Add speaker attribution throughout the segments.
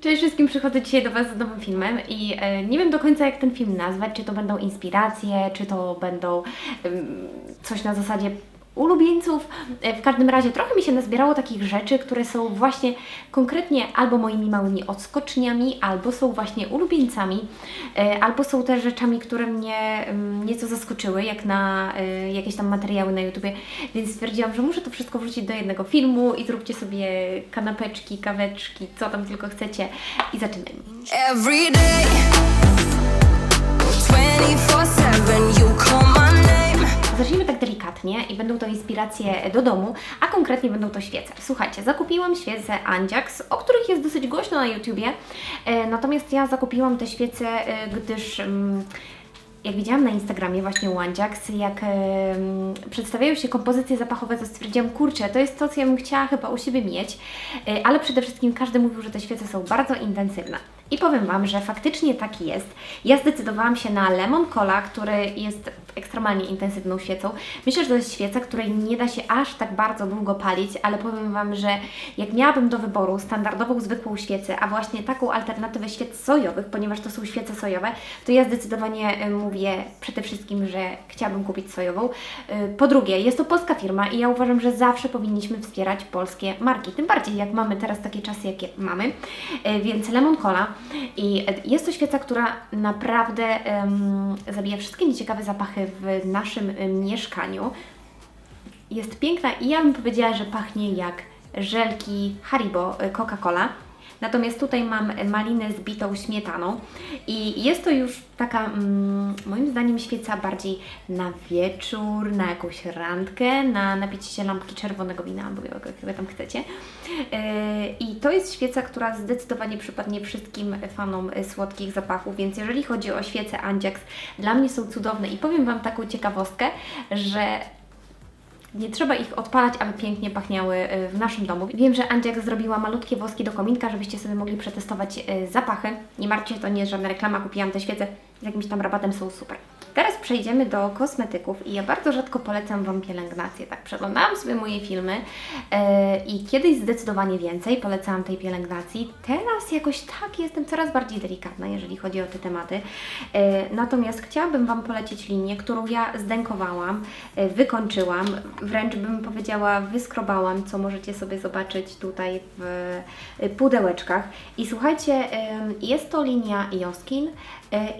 Speaker 1: Cześć wszystkim, przychodzę dzisiaj do Was z nowym filmem i e, nie wiem do końca jak ten film nazwać, czy to będą inspiracje, czy to będą em, coś na zasadzie ulubieńców. E, w każdym razie trochę mi się nazbierało takich rzeczy, które są właśnie konkretnie albo moimi małymi odskoczniami, albo są właśnie ulubieńcami, e, albo są też rzeczami, które mnie em, nieco zaskoczyły, jak na e, jakieś tam materiały na YouTubie, więc stwierdziłam, że muszę to wszystko wrzucić do jednego filmu i zróbcie sobie kanapeczki, kaweczki, co tam tylko chcecie i zaczynajmy.
Speaker 2: Every day,
Speaker 1: Zacznijmy tak delikatnie i będą to inspiracje do domu, a konkretnie będą to świece. Słuchajcie, zakupiłam świece Andziax, o których jest dosyć głośno na YouTubie, e, natomiast ja zakupiłam te świece, e, gdyż... mm, jak widziałam na Instagramie właśnie u Andziax, jak em, przedstawiają się kompozycje zapachowe, to stwierdziłam, kurczę, to jest to, co ja bym chciała chyba u siebie mieć, e, ale przede wszystkim każdy mówił, że te świece są bardzo intensywne. I powiem Wam, że faktycznie tak jest. Ja zdecydowałam się na Lemon Cola, który jest ekstremalnie intensywną świecą. Myślę, że to jest świeca, której nie da się aż tak bardzo długo palić, ale powiem Wam, że jak miałabym do wyboru standardową, zwykłą świecę, a właśnie taką alternatywę świec sojowych, ponieważ to są świece sojowe, to ja zdecydowanie y, mówię przede wszystkim, że chciałabym kupić sojową. Y, Po drugie, jest to polska firma i ja uważam, że zawsze powinniśmy wspierać polskie marki, tym bardziej jak mamy teraz takie czasy, jakie mamy. Y, Więc Lemon Cola i jest to świeca, która naprawdę em, zabija wszystkie nieciekawe zapachy w naszym mieszkaniu jest piękna i ja bym powiedziała, że pachnie jak żelki Haribo y, Coca-Cola. Natomiast tutaj mam malinę z bitą śmietaną i jest to już taka, mm, moim zdaniem, świeca bardziej na wieczór, na jakąś randkę, na napicie się lampki czerwonego wina albo białego, jak wy tam chcecie. Yy, I to jest świeca, która zdecydowanie przypadnie wszystkim fanom słodkich zapachów, więc jeżeli chodzi o świece Andziax, dla mnie są cudowne i powiem Wam taką ciekawostkę, że nie trzeba ich odpalać, aby pięknie pachniały y, w naszym domu. Wiem, że Andziak zrobiła malutkie woski do kominka, żebyście sobie mogli przetestować y, zapachy. Nie martwcie to nie jest żadna reklama, kupiłam te świece z jakimś tam rabatem, są super. Teraz przejdziemy do kosmetyków i ja bardzo rzadko polecam Wam pielęgnację. Tak, przeglądałam sobie moje filmy yy, i kiedyś zdecydowanie więcej polecałam tej pielęgnacji. Teraz jakoś tak jestem coraz bardziej delikatna, jeżeli chodzi o te tematy. Yy, natomiast chciałabym Wam polecić linię, którą ja zdękowałam, yy, wykończyłam, wręcz bym powiedziała wyskrobałam, co możecie sobie zobaczyć tutaj w yy, pudełeczkach. I słuchajcie, yy, jest to linia Joskin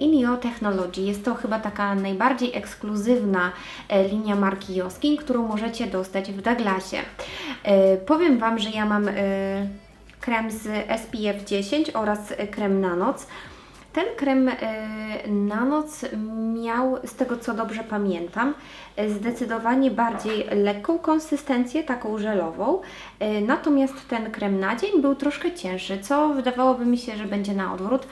Speaker 1: Inio Technology. Jest to chyba taka najbardziej ekskluzywna e, linia marki Joskin, którą możecie dostać w Douglasie. E, Powiem Wam, że ja mam e, krem z SPF 10 oraz e, krem na noc. Ten krem e, na noc miał, z tego co dobrze pamiętam, e, zdecydowanie bardziej lekką konsystencję, taką żelową. E, Natomiast ten krem na dzień był troszkę cięższy, co wydawałoby mi się, że będzie na odwrót.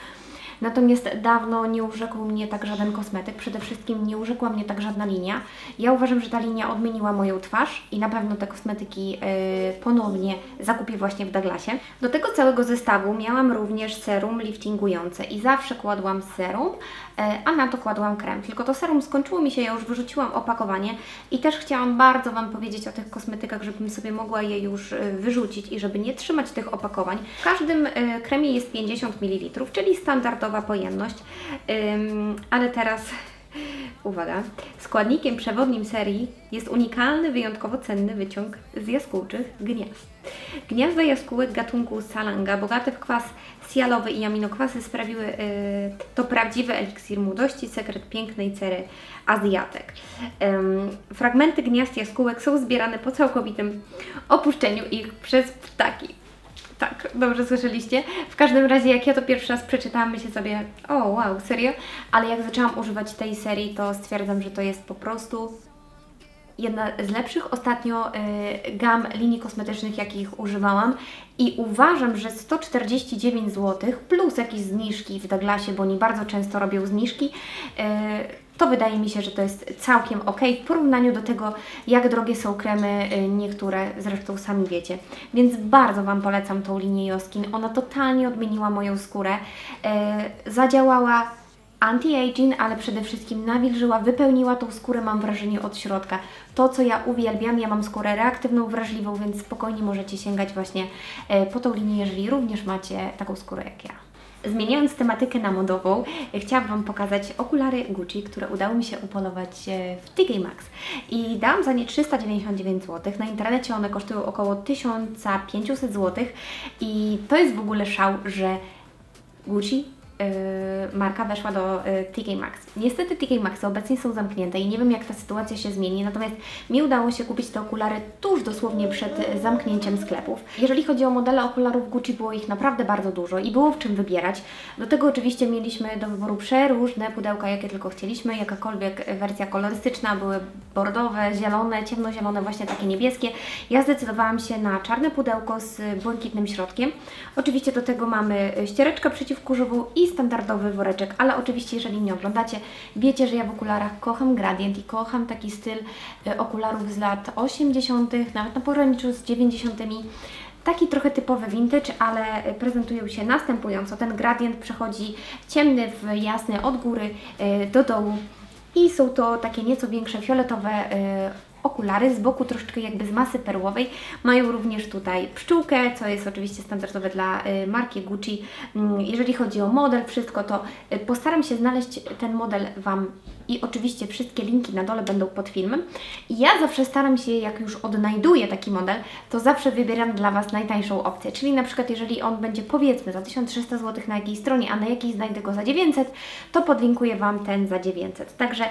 Speaker 1: Natomiast dawno nie urzekł mnie tak żaden kosmetyk, przede wszystkim nie urzekła mnie tak żadna linia. Ja uważam, że ta linia odmieniła moją twarz i na pewno te kosmetyki yy, ponownie zakupię właśnie w Douglasie. Do tego całego zestawu miałam również serum liftingujące i zawsze kładłam serum, a na to kładłam krem. Tylko to serum skończyło mi się, ja już wyrzuciłam opakowanie i też chciałam bardzo Wam powiedzieć o tych kosmetykach, żebym sobie mogła je już yy, wyrzucić i żeby nie trzymać tych opakowań. W każdym yy, kremie jest 50 ml, czyli standardowa pojemność, ale teraz Uwaga, składnikiem przewodnim serii jest unikalny, wyjątkowo cenny wyciąg z jaskółczych gniazd. Gniazda jaskółek gatunku salanga, bogate w kwas sialowy i aminokwasy sprawiły y, to prawdziwy eliksir młodości, sekret pięknej cery Azjatek. Fragmenty gniazd jaskółek są zbierane po całkowitym opuszczeniu ich przez ptaki. Tak, dobrze słyszeliście. W każdym razie, jak ja to pierwszy raz przeczytałam, myślę sobie, o wow, serio? Ale jak zaczęłam używać tej serii, to stwierdzam, że to jest po prostu jedna z lepszych ostatnio y, gam linii kosmetycznych, jakich używałam i uważam, że 149 zł plus jakieś zniżki w Douglasie, bo oni bardzo często robią zniżki, y, to wydaje mi się, że to jest całkiem ok w porównaniu do tego, jak drogie są kremy y, niektóre, zresztą sami wiecie. Więc bardzo Wam polecam tą linię Joskin. Ona totalnie odmieniła moją skórę. Zadziałała anti-aging, ale przede wszystkim nawilżyła, wypełniła tą skórę, mam wrażenie, od środka. To, co ja uwielbiam, ja mam skórę reaktywną, wrażliwą, więc spokojnie możecie sięgać właśnie e, po tą linię, jeżeli również macie taką skórę jak ja. Zmieniając tematykę na modową, chciałam Wam pokazać okulary Gucci, które udało mi się upolować e, w TK Maxx. I dałam za nie 399 zł. Na internecie one kosztują około 1500 zł. I to jest w ogóle szał, że Gucci marka weszła do yy, TK Maxx. Niestety TK Maxx obecnie są zamknięte i nie wiem jak ta sytuacja się zmieni, natomiast mi udało się kupić te okulary tuż dosłownie przed yy, zamknięciem sklepów. Jeżeli chodzi o modele okularów Gucci, było ich naprawdę bardzo dużo i było w czym wybierać. Do tego oczywiście mieliśmy do wyboru przeróżne pudełka, jakie tylko chcieliśmy, jakakolwiek wersja kolorystyczna, były bordowe, zielone, ciemnozielone, właśnie takie niebieskie. Ja zdecydowałam się na czarne pudełko z błękitnym środkiem. Oczywiście do tego mamy ściereczkę przeciwkurzową i standardowy woreczek, ale oczywiście jeżeli mnie oglądacie, wiecie, że ja w okularach kocham gradient i kocham taki styl e, okularów z lat 80., nawet na pograniczu z 90. Taki trochę typowy vintage, ale prezentują się następująco. Ten gradient przechodzi ciemny w jasny od góry e, do dołu i są to takie nieco większe fioletowe e, okulary, z boku troszeczkę jakby z masy perłowej. Mają również tutaj pszczółkę, co jest oczywiście standardowe dla y, marki Gucci. Mm, Jeżeli chodzi o model, wszystko to y, postaram się znaleźć ten model Wam i oczywiście wszystkie linki na dole będą pod filmem. I ja zawsze staram się, jak już odnajduję taki model, to zawsze wybieram dla Was najtańszą opcję. Czyli na przykład, jeżeli on będzie powiedzmy za 1300 zł na jakiejś stronie, a na jakiej znajdę go za 900, to podlinkuję Wam ten za 900. Także y,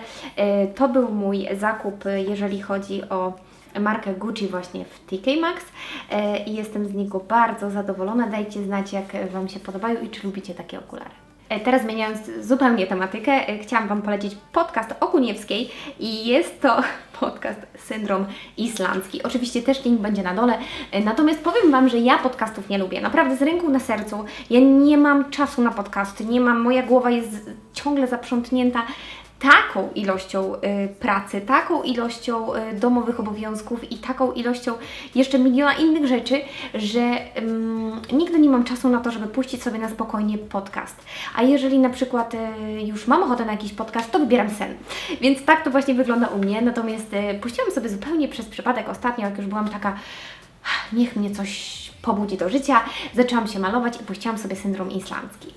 Speaker 1: to był mój zakup, y, jeżeli chodzi o markę Gucci właśnie w TK Maxx e, i jestem z niego bardzo zadowolona. Dajcie znać, jak Wam się podobają i czy lubicie takie okulary. E, Teraz zmieniając zupełnie tematykę, e, chciałam Wam polecić podcast o Kuniewskiej i jest to podcast Syndrom Islandzki. Oczywiście też link będzie na dole, E, natomiast powiem Wam, że ja podcastów nie lubię. Naprawdę z ręką na sercu. Ja nie mam czasu na podcasty, nie mam, moja głowa jest ciągle zaprzątnięta taką ilością y, pracy, taką ilością y, domowych obowiązków i taką ilością jeszcze miliona innych rzeczy, że ym, nigdy nie mam czasu na to, żeby puścić sobie na spokojnie podcast. A jeżeli na przykład y, już mam ochotę na jakiś podcast, to wybieram sen. Więc tak to właśnie wygląda u mnie. Natomiast y, puściłam sobie zupełnie przez przypadek ostatnio, jak już byłam taka niech mnie coś pobudzi do życia. Zaczęłam się malować i puściłam sobie syndrom islandzki.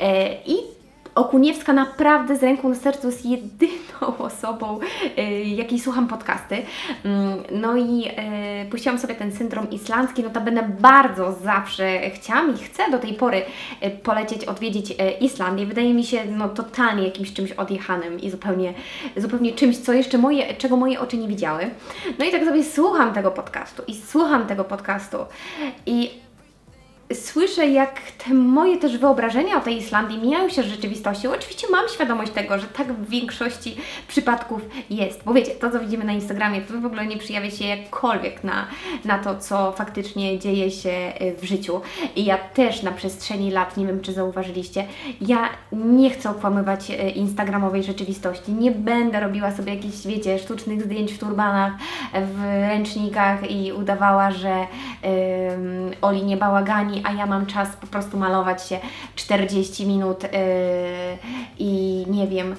Speaker 1: E, I Okuniewska naprawdę z ręką na sercu jest jedyną osobą, e, jakiej słucham podcasty. Mm, No i e, puściłam sobie ten syndrom islandzki. Notabene bardzo zawsze chciałam i chcę do tej pory e, polecieć, odwiedzić Islandię. Wydaje mi się no, totalnie jakimś czymś odjechanym i zupełnie, zupełnie czymś, co jeszcze moje, czego moje oczy nie widziały. No i tak sobie słucham tego podcastu i słucham tego podcastu i słyszę, jak te moje też wyobrażenia o tej Islandii mijają się z rzeczywistością. Oczywiście mam świadomość tego, że tak w większości przypadków jest. Bo wiecie, to co widzimy na Instagramie, to w ogóle nie przyjawia się jakkolwiek na, na to, co faktycznie dzieje się y, w życiu. I ja też na przestrzeni lat, nie wiem czy zauważyliście, ja nie chcę okłamywać y, instagramowej rzeczywistości. Nie będę robiła sobie jakichś, wiecie, sztucznych zdjęć w turbanach, w ręcznikach i udawała, że ym, Oli nie bałagani, a ja mam czas po prostu malować się 40 minut yy, i nie wiem,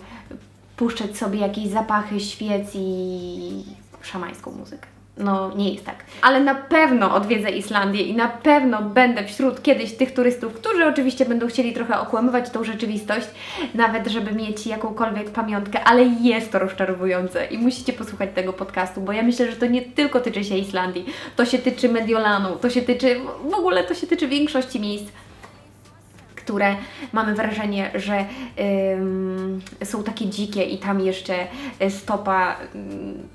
Speaker 1: puszczać sobie jakieś zapachy świec i szamańską muzykę. No, nie jest tak. Ale na pewno odwiedzę Islandię i na pewno będę wśród kiedyś tych turystów, którzy oczywiście będą chcieli trochę okłamywać tą rzeczywistość, nawet żeby mieć jakąkolwiek pamiątkę, ale jest to rozczarowujące i musicie posłuchać tego podcastu, bo ja myślę, że to nie tylko tyczy się Islandii, to się tyczy Mediolanu, to się tyczy, w ogóle to się tyczy większości miejsc które mamy wrażenie, że ym, są takie dzikie i tam jeszcze stopa ym,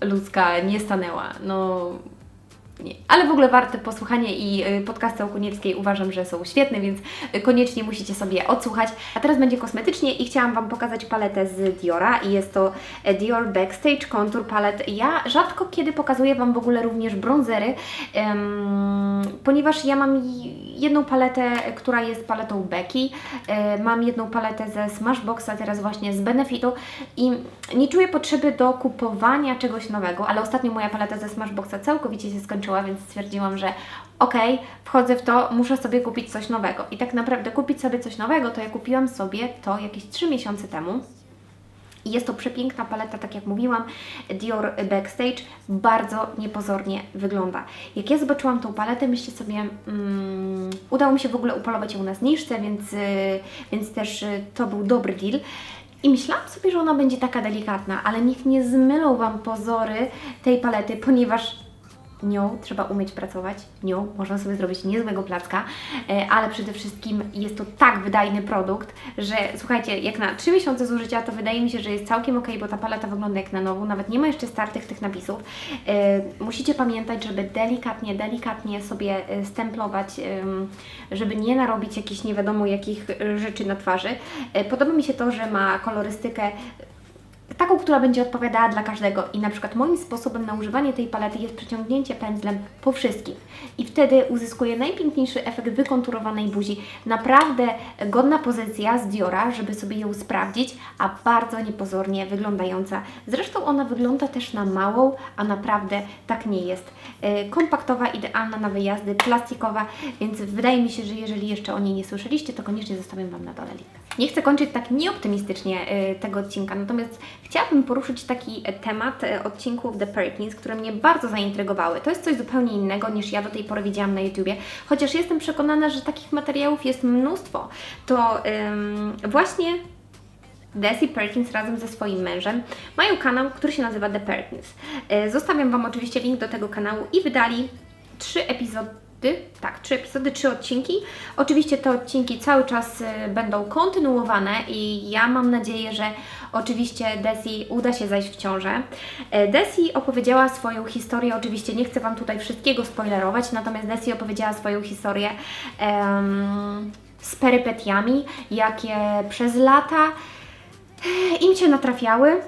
Speaker 1: ludzka nie stanęła. No nie. Ale w ogóle warte posłuchania i y, podcasty o Kuniewskiej uważam, że są świetne, więc y, koniecznie musicie sobie odsłuchać. A teraz będzie kosmetycznie i chciałam Wam pokazać paletę z Diora i jest to e, Dior Backstage Contour Palette. Ja rzadko kiedy pokazuję Wam w ogóle również bronzery, em, ponieważ ja mam jedną paletę, która jest paletą Becky, e, mam jedną paletę ze Smashboxa, teraz właśnie z Benefitu i nie czuję potrzeby do kupowania czegoś nowego, ale ostatnio moja paleta ze Smashboxa całkowicie się skończyła, więc stwierdziłam, że okej, wchodzę w to, muszę sobie kupić coś nowego. I tak naprawdę kupić sobie coś nowego, to ja kupiłam sobie to jakieś 3 miesiące temu. I jest to przepiękna paleta, tak jak mówiłam, Dior Backstage, bardzo niepozornie wygląda. Jak ja zobaczyłam tą paletę, myślę sobie, mm, udało mi się w ogóle upolować ją na zniżce, więc, y, więc też y, to był dobry deal. I myślałam sobie, że ona będzie taka delikatna, ale niech nie zmylą Wam pozory tej palety, ponieważ nią trzeba umieć pracować, nią można sobie zrobić niezłego placka, e, ale przede wszystkim jest to tak wydajny produkt, że słuchajcie, jak na 3 miesiące zużycia, to wydaje mi się, że jest całkiem ok, bo ta paleta wygląda jak na nowo, nawet nie ma jeszcze startych tych napisów. E, Musicie pamiętać, żeby delikatnie, delikatnie sobie e, stemplować, em, żeby nie narobić jakichś nie wiadomo jakich rzeczy na twarzy. Podoba mi się to, że ma kolorystykę taką, która będzie odpowiadała dla każdego. I na przykład moim sposobem na używanie tej palety jest przeciągnięcie pędzlem po wszystkim. I wtedy uzyskuję najpiękniejszy efekt wykonturowanej buzi. Naprawdę godna pozycja z Diora, żeby sobie ją sprawdzić, a bardzo niepozornie wyglądająca. Zresztą ona wygląda też na małą, a naprawdę tak nie jest. E, Kompaktowa, idealna na wyjazdy, plastikowa, więc wydaje mi się, że jeżeli jeszcze o niej nie słyszeliście, to koniecznie zostawiam Wam na dole link. Nie chcę kończyć tak nieoptymistycznie e, tego odcinka, natomiast chciałabym poruszyć taki e, temat e, odcinków The Perkins, które mnie bardzo zaintrygowały. To jest coś zupełnie innego niż ja do tej pory widziałam na YouTubie, chociaż jestem przekonana, że takich materiałów jest mnóstwo. To ym, właśnie Desi Perkins razem ze swoim mężem mają kanał, który się nazywa The Perkins. E, Zostawiam Wam oczywiście link do tego kanału i wydali trzy epizody. Tak, trzy epizody, trzy odcinki. Oczywiście te odcinki cały czas e, będą kontynuowane i ja mam nadzieję, że oczywiście Desi uda się zajść w ciążę. E, Desi opowiedziała swoją historię, oczywiście nie chcę Wam tutaj wszystkiego spoilerować, natomiast Desi opowiedziała swoją historię em, z perypetiami, jakie przez lata im się natrafiały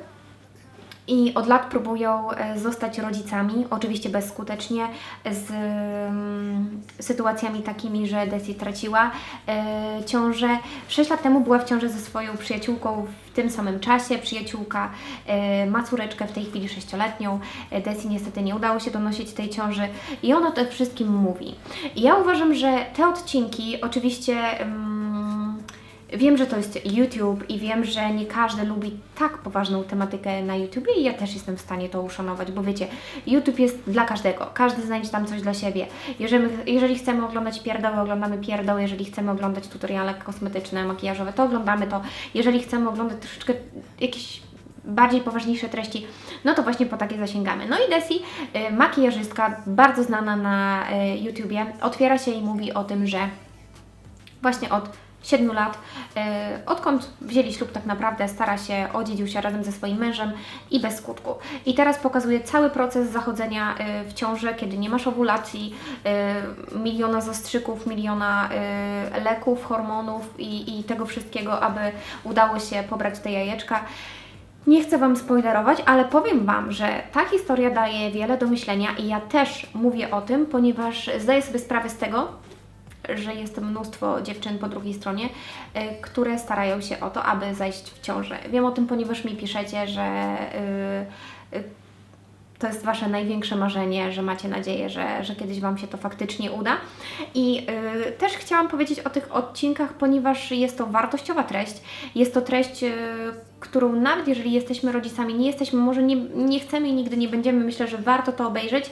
Speaker 1: i od lat próbują e, zostać rodzicami, oczywiście bezskutecznie, z mm, sytuacjami takimi, że Desi traciła e, ciążę. 6 lat temu była w ciąży ze swoją przyjaciółką w tym samym czasie. Przyjaciółka e, ma córeczkę w tej chwili sześcioletnią. Desi niestety nie udało się donosić tej ciąży i ona o tym wszystkim mówi. I ja uważam, że te odcinki oczywiście... Wiem, że to jest YouTube i wiem, że nie każdy lubi tak poważną tematykę na YouTubie i ja też jestem w stanie to uszanować, bo wiecie, YouTube jest dla każdego, każdy znajdzie tam coś dla siebie. Jeżeli, jeżeli chcemy oglądać pierdoły, oglądamy pierdoły, jeżeli chcemy oglądać tutoriale kosmetyczne, makijażowe, to oglądamy to. Jeżeli chcemy oglądać troszeczkę jakieś bardziej poważniejsze treści, no to właśnie po takie zasięgamy. No i Desi, y, makijażystka, bardzo znana na y, YouTubie, otwiera się i mówi o tym, że właśnie od 7 lat, e, odkąd wzięli ślub tak naprawdę, stara się o dziedziusia razem ze swoim mężem i bez skutku. I teraz pokazuje cały proces zachodzenia e, w ciąży, kiedy nie masz owulacji, e, miliona zastrzyków, miliona leków, hormonów i, i tego wszystkiego, aby udało się pobrać te jajeczka. Nie chcę Wam spoilerować, ale powiem Wam, że ta historia daje wiele do myślenia i ja też mówię o tym, ponieważ zdaję sobie sprawę z tego, że jest mnóstwo dziewczyn po drugiej stronie, y, które starają się o to, aby zajść w ciążę. Wiem o tym, ponieważ mi piszecie, że y, y, to jest Wasze największe marzenie, że macie nadzieję, że, że kiedyś Wam się to faktycznie uda. I też chciałam powiedzieć o tych odcinkach, ponieważ jest to wartościowa treść. Jest to treść, którą nawet jeżeli jesteśmy rodzicami, nie jesteśmy, może nie, nie chcemy i nigdy nie będziemy, myślę, że warto to obejrzeć,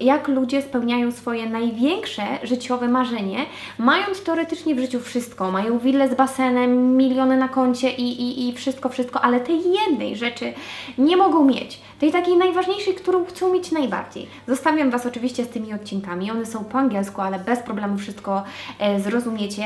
Speaker 1: jak ludzie spełniają swoje największe życiowe marzenie, mając teoretycznie w życiu wszystko. Mają willę z basenem, miliony na koncie i, i, i wszystko, wszystko, ale tej jednej rzeczy nie mogą mieć. Tej takiej najważniejszej, którą chcą mieć najbardziej. Zostawiam Was oczywiście z tymi odcinkami. One są po angielsku, ale bez problemu wszystko e, zrozumiecie.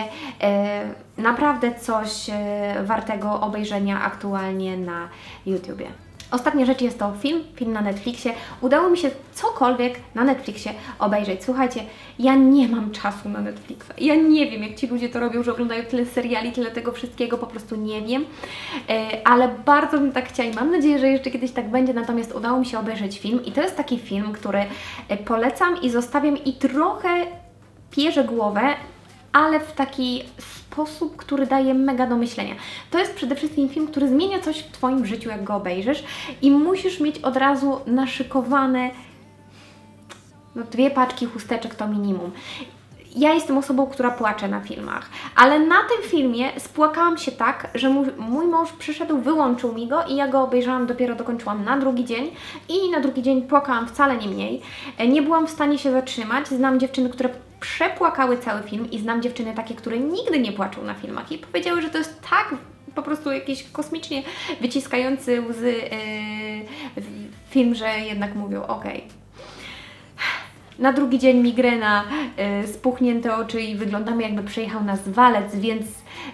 Speaker 1: Naprawdę coś e, wartego obejrzenia aktualnie na YouTubie. Ostatnia rzecz jest to film, film na Netflixie. Udało mi się cokolwiek na Netflixie obejrzeć. Słuchajcie, ja nie mam czasu na Netflixa. Ja nie wiem, jak ci ludzie to robią, że oglądają tyle seriali, tyle tego wszystkiego, po prostu nie wiem. E, ale bardzo bym tak chciała i mam nadzieję, że jeszcze kiedyś tak będzie. Natomiast udało mi się obejrzeć film i to jest taki film, który e, polecam i zostawiam i trochę pierze głowę, ale w taki sposób, który daje mega do myślenia. To jest przede wszystkim film, który zmienia coś w Twoim życiu, jak go obejrzysz i musisz mieć od razu naszykowane No dwie paczki chusteczek to minimum. Ja jestem osobą, która płacze na filmach, ale na tym filmie spłakałam się tak, że mój, mój mąż przyszedł, wyłączył mi go i ja go obejrzałam, dopiero dokończyłam na drugi dzień i na drugi dzień płakałam wcale nie mniej. E, Nie byłam w stanie się zatrzymać. Znam dziewczyny, które przepłakały cały film i znam dziewczyny takie, które nigdy nie płaczą na filmach i powiedziały, że to jest tak po prostu jakiś kosmicznie wyciskający łzy yy, film, że jednak mówią, okej, na drugi dzień migrena, y, spuchnięte oczy i wyglądamy jakby przejechał nas walec, więc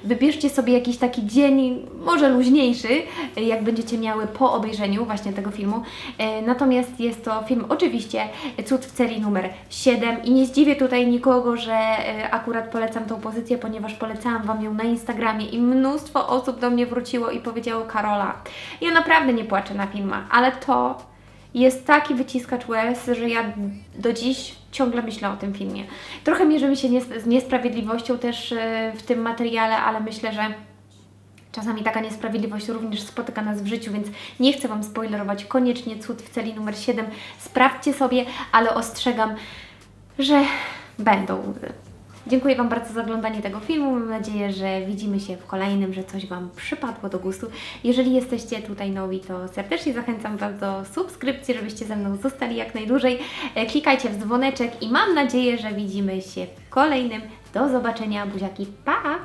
Speaker 1: wybierzcie sobie jakiś taki dzień, może luźniejszy, jak będziecie miały po obejrzeniu właśnie tego filmu. Y, natomiast jest to film oczywiście Cud w celi numer 7 i nie zdziwię tutaj nikogo, że y, akurat polecam tą pozycję, ponieważ polecałam Wam ją na Instagramie i mnóstwo osób do mnie wróciło i powiedziało Karola, ja naprawdę nie płaczę na filmach, ale to jest taki wyciskacz łez, że ja do dziś ciągle myślę o tym filmie. Trochę mierzymy się nies- z niesprawiedliwością też e, w tym materiale, ale myślę, że czasami taka niesprawiedliwość również spotyka nas w życiu, więc nie chcę Wam spoilerować. Koniecznie cud w celi numer 7. Sprawdźcie sobie, ale ostrzegam, że będą łzy. Dziękuję Wam bardzo za oglądanie tego filmu. Mam nadzieję, że widzimy się w kolejnym, że coś Wam przypadło do gustu. Jeżeli jesteście tutaj nowi, to serdecznie zachęcam Was do subskrypcji, żebyście ze mną zostali jak najdłużej. E, Klikajcie w dzwoneczek i mam nadzieję, że widzimy się w kolejnym. Do zobaczenia, buziaki, pa!